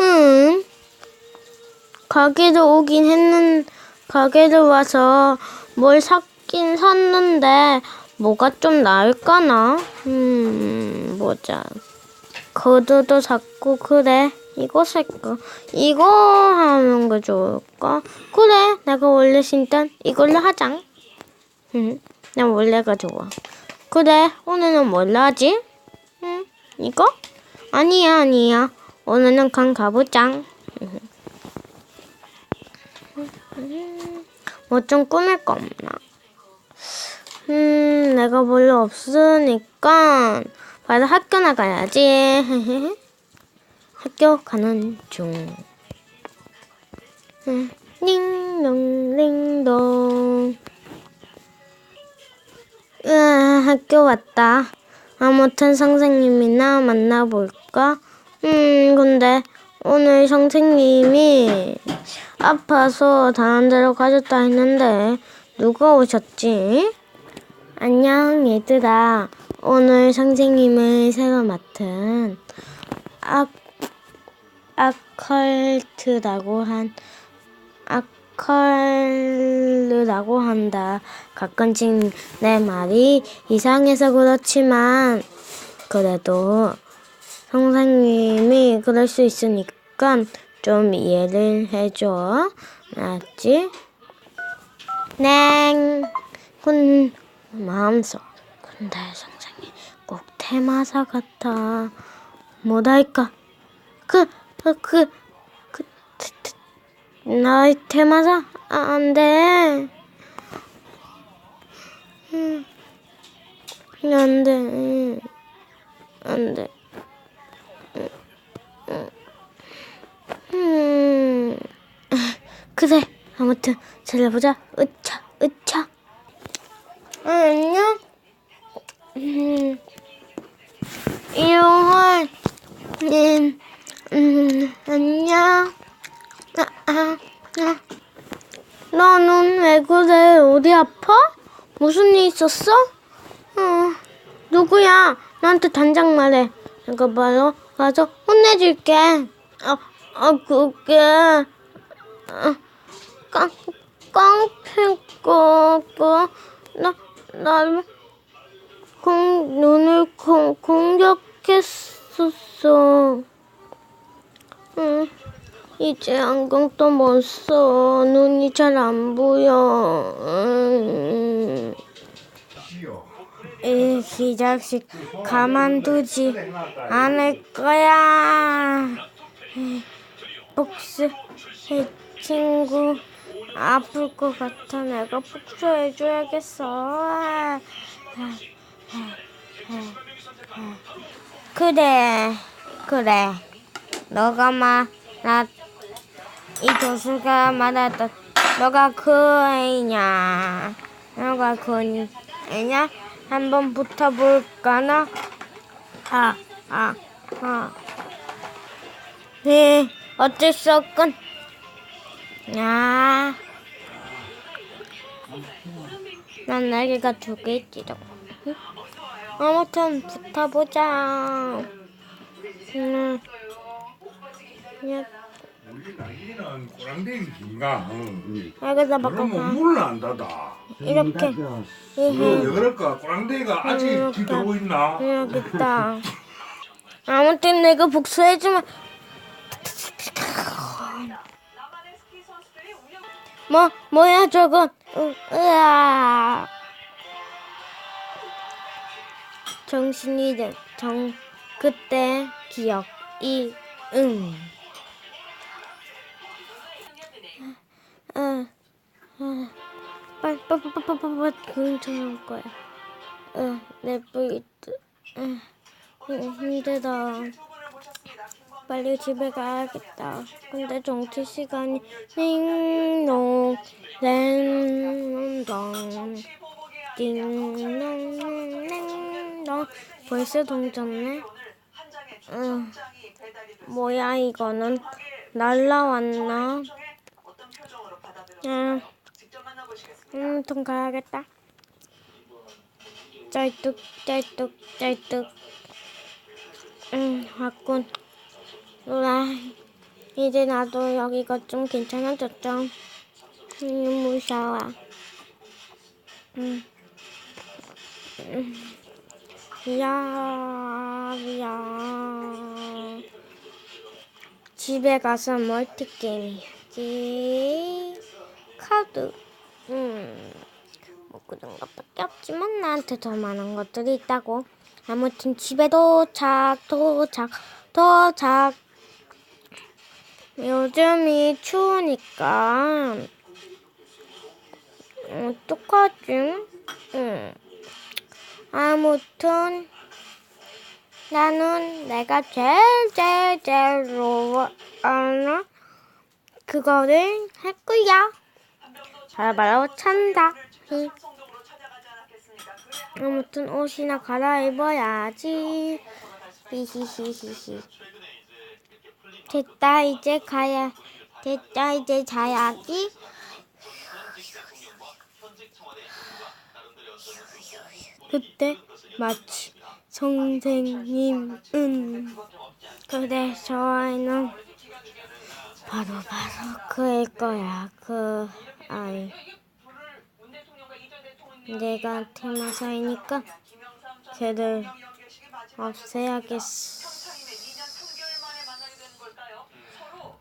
응. 가게를 오긴 했는, 가게를 와서 뭘 샀긴 샀는데, 뭐가 좀 나을까나? 음, 보자. 거드도 샀고, 그래. 이거 살까? 이거 하는 거 좋을까? 그래. 내가 원래 신던 이걸로 하자. 응. 난 원래가 좋아. 그래. 오늘은 뭘로 하지? 응. 이거? 아니야, 아니야. 오늘은 강 가보자. 뭐좀 꾸밀 거 없나? 음, 내가 별로 없으니까 바로 학교 나가야지. 학교 가는 중. 음, 링동 링동. 으아, 학교 왔다. 아무튼 선생님이나 만나볼까? 음, 근데 오늘 선생님이 아파서 다른 데로 가셨다 했는데 누가 오셨지? 안녕 얘들아. 오늘 선생님을 새로 맡은 아, 아컬트라고 한 아컬르라고 한다. 가끔씩 내 말이 이상해서 그렇지만 그래도 선생님이 그럴 수 있으니까 좀 이해를 해줘. 알았지? 냉. 군 마음속. 근데 선생님 꼭 테마사 같아. 뭐랄까? 그, 그, 그, 그, 트, 트, 나의 테마사? 아, 안 돼. 음, 안 돼. 안 돼. 그래. 아무튼 잘해보자. 으차, 으차. 아, 안녕. 음, 이용헐. 음, 음, 안녕. 아, 아, 아. 너는 왜 그래? 어디 아파? 무슨 일 있었어? 어, 누구야? 나한테 단장 말해. 내가 바로 가서 혼내줄게. 아, 아, 그게, 아, 깡, 깡패가, 그, 나, 나를, 공, 눈을 공, 공격했었어. 응, 이제 안경도 못 써. 눈이 잘 안 보여. 음. 이 기자식 가만두지 않을 거야. 복수해 친구 아플 것 같아 내가 복수해줘야겠어. 그래 그래 너가 말나 이 교수가 말했던 너가 그 애냐 너가 그 애냐 한번 붙어볼까나 아, 아, 아. 네, 어쩔 수 없군. 야, 난 날개가 두 개 있지도. 응? 아무튼 붙어보자. 음, 우리 나이는 꼬랑대기 긴가? 그러면 바꿔봐. 물을 안 닫아. 이렇게. 왜 이렇게. 그럴까? 꼬랑대기가 아직 이렇게. 뒤돌고 있나? 여기 있다. 아무튼 내가 복수해주면 뭐 뭐야 저건? 으, 으아. 정신이 돼. 정 그때 기억 이응. 빨리 빨리 빨리 빨리 빨리 근처올 거야. 어, 내 브이트. 응, 힘들어. 빨리 집에 가야겠다. 근데 정치 시간이 띵동 랭동 띵동 랭동 벌써 동졌네. 응. 뭐야 이거는 날라왔나? 응. 음, 돈 가야겠다. 짤뚝, 짤뚝, 짤뚝. 응, 왔군. 우와, 이제 나도 여기가 좀 괜찮아졌죠. 음, 무서워. 음. 음. 야, 야. 집에 가서 멀티게임 해야지. 카드. 음. 뭐 그런 것밖에 없지만 나한테 더 많은 것들이 있다고. 아무튼 집에 도착, 도착, 도착. 요즘이 추우니까 어떡하지? 응. 아무튼 나는 내가 제일 제일 제일 좋아하는 그거를 할 거야. 바로바로 찬다. 응. 아무튼 옷이나 갈아입어야지. 히히히히히. 됐다 이제 가야 됐다 이제 자야지. 그때 마치 선생님은 그래 저 아이는 바로 바로 그일 거야 그 아이 내가 테마사이니까 걔를 없애야겠어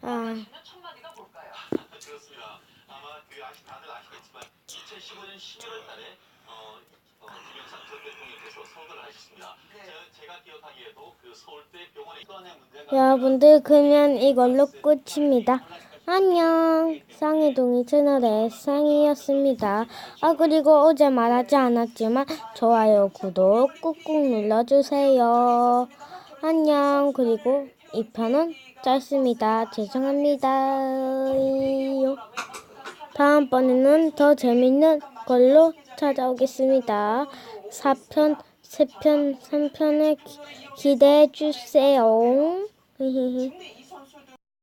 아, 그렇습니다. 아마 그 아시 다들 아시겠지만 2015년 11월 달에 어, 어, 김영삼 전 대통령께서 서거를 하셨습니다. 제, 제가 기억하기에도 그 서울대 병원에 또 하나의 문제가 여러분들 그냥 이걸로 끝입니다. 안녕. 쌍이동이 채널의 쌍이였습니다. 아 그리고 어제 말하지 않았지만 좋아요, 구독 꾹꾹 눌러주세요. 안녕. 그리고 이 편은 짧습니다. 죄송합니다. 다음번에는 더 재밌는 걸로 찾아오겠습니다. 4편, 3편, 3편을 기대해 주세요.